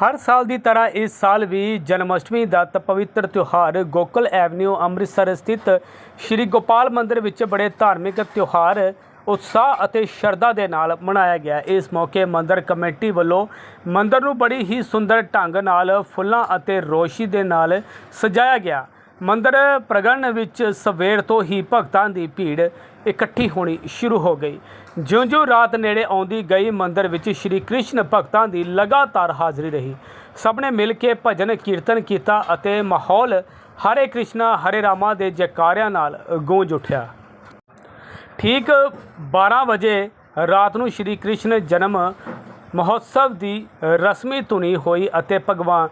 ਹਰ ਸਾਲ ਦੀ ਤਰ੍ਹਾਂ ਇਸ ਸਾਲ ਵੀ ਜਨਮ ਅਸ਼ਟਮੀ ਦਾ ਪਵਿੱਤਰ ਤਿਉਹਾਰ ਗੋਕਲ ਐਵਨਿਊ ਅੰਮ੍ਰਿਤਸਰ ਸਥਿਤ ਸ਼੍ਰੀ ਗੋਪਾਲ ਮੰਦਿਰ ਵਿੱਚ ਬੜੇ ਧਾਰਮਿਕ ਤਿਉਹਾਰ, ਉਤਸ਼ਾਹ ਅਤੇ ਸ਼ਰਧਾ ਦੇ ਨਾਲ ਮਨਾਇਆ ਗਿਆ। ਇਸ ਮੌਕੇ ਮੰਦਿਰ ਕਮੇਟੀ ਵੱਲੋਂ ਮੰਦਿਰ ਨੂੰ ਬੜੀ ਹੀ ਸੁੰਦਰ ਢੰਗ ਨਾਲ ਫੁੱਲਾਂ ਅਤੇ ਰੋਸ਼ਨੀ ਦੇ ਨਾਲ ਸਜਾਇਆ ਗਿਆ। ਮੰਦਰ ਪ੍ਰਗਣ ਵਿੱਚ ਸਵੇਰ ਤੋਂ ਹੀ ਭਗਤਾਂ ਦੀ ਭੀੜ ਇਕੱਠੀ ਹੋਣੀ ਸ਼ੁਰੂ ਹੋ ਗਈ। ਜਿਉਂ-ਜਿਉਂ ਰਾਤ ਨੇੜੇ ਆਉਂਦੀ ਗਈ ਮੰਦਰ ਵਿੱਚ ਸ਼੍ਰੀ ਕ੍ਰਿਸ਼ਨ ਭਗਤਾਂ ਦੀ ਲਗਾਤਾਰ ਹਾਜ਼ਰੀ ਰਹੀ। ਸਭ ਨੇ ਮਿਲ ਕੇ ਭਜਨ ਕੀਰਤਨ ਕੀਤਾ ਅਤੇ ਮਾਹੌਲ ਹਰੇ ਕ੍ਰਿਸ਼ਨਾ, ਹਰੇ ਰਾਮਾ ਦੇ ਜੈਕਾਰਿਆਂ ਨਾਲ ਗੂੰਜ ਉੱਠਿਆ। ਠੀਕ 12 ਵਜੇ ਰਾਤ ਨੂੰ ਸ਼੍ਰੀ ਕ੍ਰਿਸ਼ਨ ਜਨਮ ਮਹੋਤਸਵ ਦੀ ਰਸਮੀ ਧੁਨੀ ਹੋਈ ਅਤੇ ਭਗਵਾਨ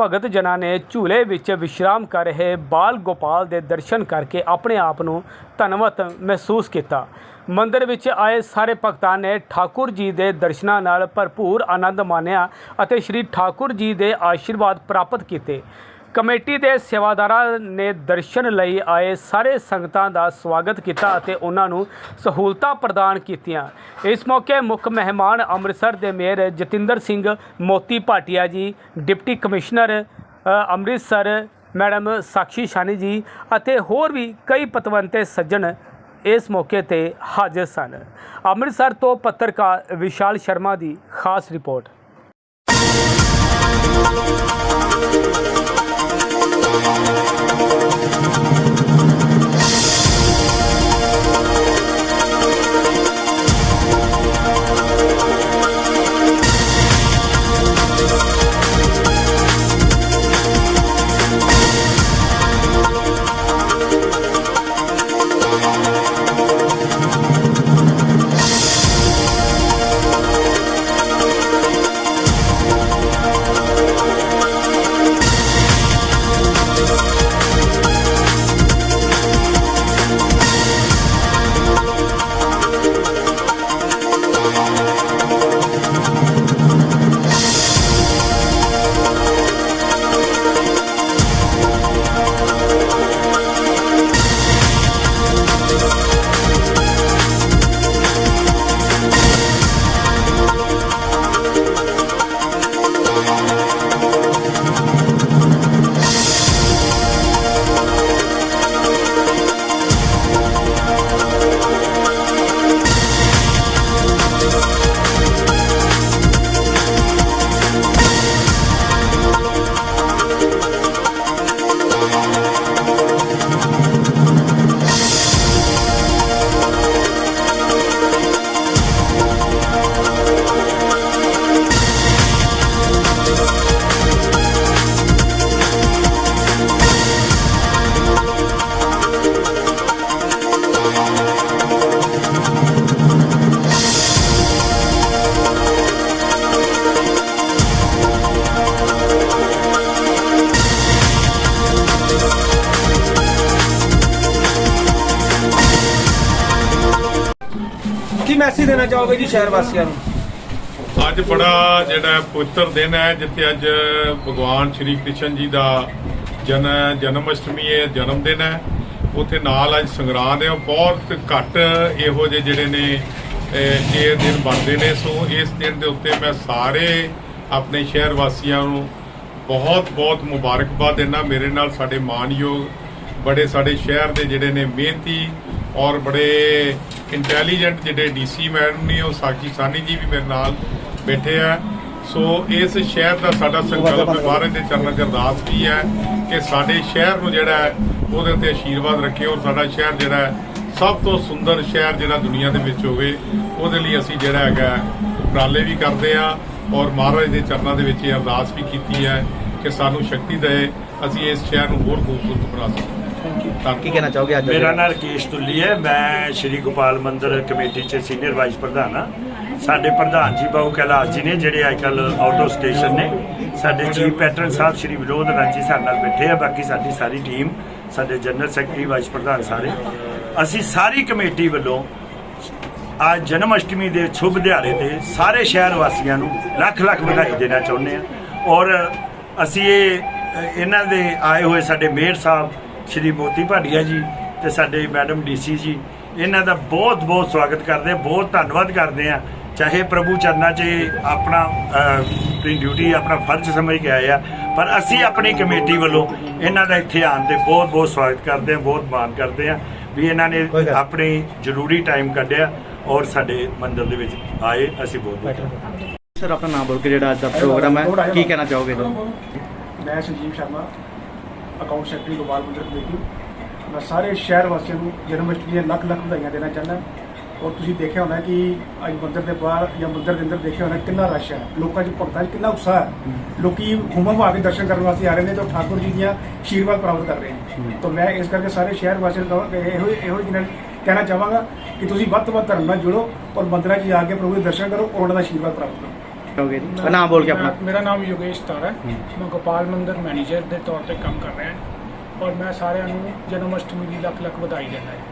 ਭਗਤ ਜਨਾਂ ਨੇ ਝੂਲੇ ਵਿੱਚ ਵਿਸ਼ਰਾਮ ਕਰ ਰਹੇ ਬਾਲ ਗੋਪਾਲ ਦੇ ਦਰਸ਼ਨ ਕਰਕੇ ਆਪਣੇ ਆਪ ਨੂੰ ਧਨਵਤ ਮਹਿਸੂਸ ਕੀਤਾ। ਮੰਦਰ ਵਿੱਚ ਆਏ ਸਾਰੇ ਭਗਤਾਂ ਨੇ ਠਾਕੁਰ ਜੀ ਦੇ ਦਰਸ਼ਨਾਂ ਨਾਲ ਭਰਪੂਰ ਆਨੰਦ ਮਾਣਿਆ ਅਤੇ ਸ਼੍ਰੀ ਠਾਕੁਰ ਜੀ ਦੇ ਆਸ਼ੀਰਵਾਦ ਪ੍ਰਾਪਤ ਕੀਤੇ। ਕਮੇਟੀ ਦੇ ਸੇਵਾਦਾਰਾਂ ਨੇ ਦਰਸ਼ਨ ਲਈ ਆਏ ਸਾਰੇ ਸੰਗਤਾਂ ਦਾ ਸਵਾਗਤ ਕੀਤਾ ਅਤੇ ਉਹਨਾਂ ਨੂੰ ਸਹੂਲਤਾਂ ਪ੍ਰਦਾਨ ਕੀਤੀਆਂ। ਇਸ ਮੌਕੇ ਮੁੱਖ ਮਹਿਮਾਨ ਅੰਮ੍ਰਿਤਸਰ ਦੇ mayor Jatinder Singh Moti Bhatia ji, deputy commissioner Amritsar madam Sakshi Shani ji ਅਤੇ ਹੋਰ ਵੀ ਕਈ ਪਤਵੰਤੇ ਸੱਜਣ ਇਸ ਮੌਕੇ ਤੇ ਹਾਜ਼ਰ ਸਨ। ਅੰਮ੍ਰਿਤਸਰ ਤੋਂ ਪੱਤਰਕਾਰ ਵਿਸ਼ਾਲ ਸ਼ਰਮਾ ਦੀ ਖਾਸ ਰਿਪੋਰਟ। ਮੈਸੇਜ ਦੇਣਾ ਚਾਹੋਗੇ ਜੀ ਸ਼ਹਿਰ ਵਾਸੀਆਂ ਨੂੰ? ਅੱਜ ਬੜਾ ਜਿਹੜਾ ਪਵਿੱਤਰ ਦਿਨ ਹੈ, ਜਿੱਥੇ ਅੱਜ ਭਗਵਾਨ ਸ਼੍ਰੀ ਕ੍ਰਿਸ਼ਨ ਜੀ ਦਾ ਜਨ ਜਨਮ ਅਸ਼ਟਮੀ ਹੈ ਜਨਮ ਦਿਨ ਹੈ। ਉੱਥੇ ਨਾਲ ਅੱਜ ਸੰਗਰਾਂਦ ਹੈ, ਉਹ ਬਹੁਤ ਘੱਟ ਇਹੋ ਜਿਹੇ ਜਿਹੜੇ ਨੇ, ਇਹ ਦਿਨ ਬਣਦੇ ਨੇ। ਸੋ ਇਸ ਦਿਨ ਦੇ ਉੱਤੇ ਮੈਂ ਸਾਰੇ ਆਪਣੇ ਸ਼ਹਿਰ ਵਾਸੀਆਂ ਨੂੰ ਬਹੁਤ ਬਹੁਤ ਮੁਬਾਰਕਬਾਦ ਦਿੰਦਾ। ਮੇਰੇ ਨਾਲ ਸਾਡੇ ਮਾਨਯੋਗ ਬੜੇ ਸਾਡੇ ਸ਼ਹਿਰ ਦੇ ਜਿਹੜੇ ਨੇ ਮਿਹਨਤੀ ਔਰ ਬੜੇ ਇੰਟੈਲੀਜੈਂਟ ਜਿਹੜੇ ਡੀਸੀ ਮੈਡਮ ਨੇ, ਉਹ ਸਾਖੀ ਸਾਨੀ ਜੀ ਵੀ ਮੇਰੇ ਨਾਲ ਬੈਠੇ ਆ। ਸੋ ਇਸ ਸ਼ਹਿਰ ਦਾ ਸਾਡਾ ਸੰਕਲਪ ਹੈ, ਮਹਾਰਾਜ ਦੇ ਚਰਨਾਂ 'ਚ ਅਰਦਾਸ ਕੀ ਹੈ ਕਿ ਸਾਡੇ ਸ਼ਹਿਰ ਨੂੰ ਜਿਹੜਾ ਹੈ, ਉਹਦੇ ਉੱਤੇ ਆਸ਼ੀਰਵਾਦ ਰੱਖੇ ਔਰ ਸਾਡਾ ਸ਼ਹਿਰ ਜਿਹੜਾ ਸਭ ਤੋਂ ਸੁੰਦਰ ਸ਼ਹਿਰ ਜਿਹੜਾ ਦੁਨੀਆ ਦੇ ਵਿੱਚ ਹੋਵੇ, ਉਹਦੇ ਲਈ ਅਸੀਂ ਜਿਹੜਾ ਹੈਗਾ ਉਪਰਾਲੇ ਵੀ ਕਰਦੇ ਆ ਔਰ ਮਹਾਰਾਜ ਦੇ ਚਰਨਾਂ ਦੇ ਵਿੱਚ ਇਹ ਅਰਦਾਸ ਵੀ ਕੀਤੀ ਹੈ ਕਿ ਸਾਨੂੰ ਸ਼ਕਤੀ ਦੇ ਅਸੀਂ ਇਸ ਸ਼ਹਿਰ ਨੂੰ ਹੋਰ ਖੂਬਸੂਰਤ ਬਣਾ ਸਕੀਏ। ਕੀ ਕਹਿਣਾ ਚਾਹੋਗੇ ਅੱਜ? ਮੇਰਾ ਨਾਮ ਰਕੇਸ਼ ਤੁੱਲੀ ਹੈ। ਮੈਂ ਸ਼੍ਰੀ ਗੋਪਾਲ ਮੰਦਿਰ ਕਮੇਟੀ 'ਚ ਸੀਨੀਅਰ ਵਾਈਸ ਪ੍ਰਧਾਨ ਹਾਂ। ਸਾਡੇ ਪ੍ਰਧਾਨ ਜੀ ਬਾਬੂ ਕੈਲਾਸ਼ ਜੀ ਨੇ ਜਿਹੜੇ ਅੱਜ ਕੱਲ ਆਊਟ ਆਫ ਸਟੇਸ਼ਨ ਨੇ। ਸਾਡੇ ਚੀਫ ਪੈਟਰਨ ਸਾਹਿਬ ਸ਼੍ਰੀ ਵਿਨੋਦ ਰਾਜੀ ਸਾਡੇ ਨਾਲ ਬੈਠੇ ਆ। ਬਾਕੀ ਸਾਡੀ ਸਾਰੀ ਟੀਮ ਸਾਡੇ ਜਨਰਲ ਸੈਕਟਰੀ ਵਾਈਸ ਪ੍ਰਧਾਨ ਸਾਰੇ। ਅਸੀਂ ਸਾਰੀ ਕਮੇਟੀ ਵੱਲੋਂ ਅੱਜ ਜਨਮ ਅਸ਼ਟਮੀ ਦੇ ਸ਼ੁਭ ਦਿਹਾੜੇ ਤੇ ਸਾਰੇ ਸ਼ਹਿਰ ਵਾਸੀਆਂ ਨੂੰ ਲੱਖ ਲੱਖ ਵਧਾਈ ਦੇਣਾ ਚਾਹੁੰਦੇ ਹਾਂ। ਔਰ ਅਸੀਂ ਇਹ ਇਹਨਾਂ ਦੇ ਆਏ ਹੋਏ ਸਾਡੇ ਮੇਅਰ ਸਾਹਿਬ ਸ਼੍ਰੀ ਮੋਤੀ ਭਾਟੀਆ ਜੀ ਤੇ ਸਾਡੇ ਮੈਡਮ ਡੀਸੀ ਜੀ ਇਹਨਾਂ ਦਾ ਬਹੁਤ ਬਹੁਤ ਸਵਾਗਤ ਕਰਦੇ ਬਹੁਤ ਧੰਨਵਾਦ ਕਰਦੇ ਹਾਂ। ਚਾਹੇ ਪ੍ਰਭੂ ਚਰਨਾਂ 'ਚ ਆਪਣਾ ਆਪਣੀ ਡਿਊਟੀ ਆਪਣਾ ਫਰਜ਼ ਸਮਝ ਕੇ ਆਏ ਆ ਪਰ ਅਸੀਂ ਆਪਣੀ ਕਮੇਟੀ ਵੱਲੋਂ ਇਹਨਾਂ ਦਾ ਇੱਥੇ ਆਉਣ ਤੇ ਬਹੁਤ ਬਹੁਤ ਸਵਾਗਤ ਕਰਦੇ ਹਾਂ ਬਹੁਤ ਮਾਣ ਕਰਦੇ ਹਾਂ ਵੀ ਇਹਨਾਂ ਨੇ ਆਪਣੀ ਜ਼ਰੂਰੀ ਟਾਈਮ ਕੱਢਿਆ ਔਰ ਸਾਡੇ ਮੰਦਿਰ ਦੇ ਵਿੱਚ ਆਏ ਅਸੀਂ ਬਹੁਤ ਬਹੁਤ ਸਰ ਆਪਣਾ ਨਾਮ ਬੋਲ ਕੇ ਜਿਹੜਾ ਅੱਜ ਦਾ ਪ੍ਰੋਗਰਾਮ ਹੈ ਕੀ ਕਹਿਣਾ ਚਾਹੋਗੇ ਮੈਂ Sanjeev Sharma account secretary Gopal Mandir committee ਮੈਂ ਸਾਰੇ ਸ਼ਹਿਰ ਵਾਸੀਆਂ ਨੂੰ ਜਨਮ ਅਸ਼ਟਮੀ ਦੀਆਂ ਲੱਖ ਲੱਖ ਵਧਾਈਆਂ ਦੇਣਾ ਚਾਹੁੰਦਾ ਔਰ ਤੁਸੀਂ ਦੇਖਿਆ ਹੋਣਾ ਕਿ ਅੱਜ ਮੰਦਰ ਦੇ ਬਾਹਰ ਜਾਂ ਮੰਦਰ ਦੇ ਅੰਦਰ ਦੇਖਿਆ ਹੋਣਾ ਕਿੰਨਾ ਰਸ਼ ਹੈ। ਲੋਕਾਂ 'ਚ ਭਗਤਾਂ 'ਚ ਕਿੰਨਾ ਉਤਸ਼ਾਹ ਹੈ। ਲੋਕੀ ਹੁਮਮ ਆ ਕੇ ਦਰਸ਼ਨ ਕਰਨ ਵਾਸਤੇ ਆ ਰਹੇ ਨੇ ਤੇ ਠਾਕੁਰ ਜੀ ਦੀਆਂ ਆਸ਼ੀਰਵਾਦ ਪ੍ਰਾਪਤ ਕਰ ਰਹੇ ਨੇ। ਤਾਂ ਮੈਂ ਇਸ ਕਰਕੇ ਸਾਰੇ ਸ਼ਹਿਰ ਵਾਸੀਆਂ ਨੂੰ ਕਹਾਂ- ਇਹੋ ਇਹੋ ਜਿਹੀ ਕਹਿਣਾ ਚਾਹਾਂਗਾ ਕਿ ਤੁਸੀਂ ਵੱਧ ਤੋਂ ਵੱਧ ਧਰਮ ਨਾਲ ਜੁੜੋ ਔਰ ਮੰਦਰਾਂ 'ਚ ਜਾ ਕੇ ਪ੍ਰਭੂ ਦੇ ਦਰਸ਼ਨ ਕਰੋ ਔਰ ਉਹਨਾਂ ਦਾ ਆਸ਼ੀਰਵਾਦ ਪ੍ਰਾਪਤ ਕਰੋ। ਚਾਹੋਗੇ ਨਾਮ ਬੋਲ ਕੇ ਆਪਣਾ। ਮੇਰਾ ਨਾਮ ਯੋਗੇਸ਼ ਤਾਰਾ ਹੈ। ਮੈਂ ਗੋਪਾਲ ਮੰਦਰ ਮੈਨੇਜਰ ਦੇ ਤੌਰ ਤੇ ਕੰਮ ਕਰ ਰਿਹਾ ਹਾਂ। ਔਰ ਮੈਂ ਸਾਰਿਆਂ ਨੂੰ ਜਨਮ ਅਸ਼ਟਮੀ ਦੀ ਲੱਖ ਲੱਖ ਵਧਾਈ ਦਿੰਦਾ ਹਾਂ।